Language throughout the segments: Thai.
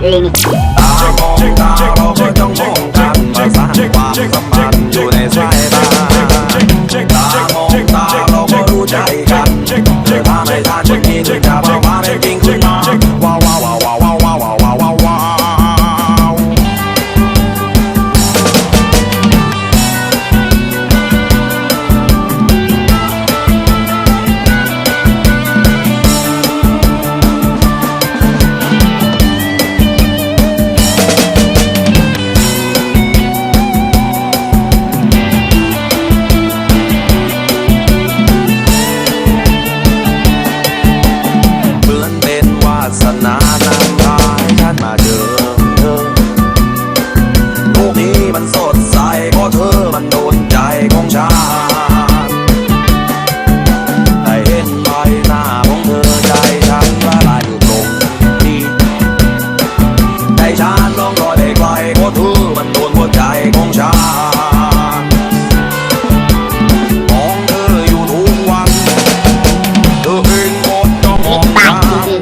เองอยู่ในสายตาตามองตาเราก็รู้ใจกัน สนานำพาให้ฉันมาเจอเธอโลกนี้มันสดใสเพราะเธอมันโดนใจของฉันได้เห็นใบหน้าของเธอใจฉันละลายอยู่ตรงนี้ใจฉันลองรอยได้ไกลเพราะเธอ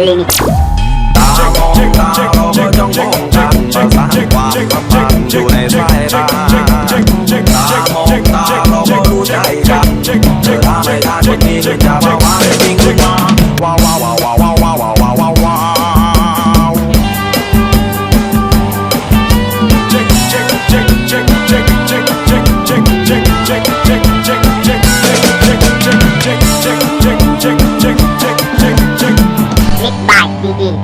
我给你打打打打打打打打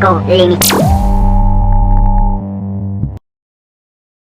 Go, Remix.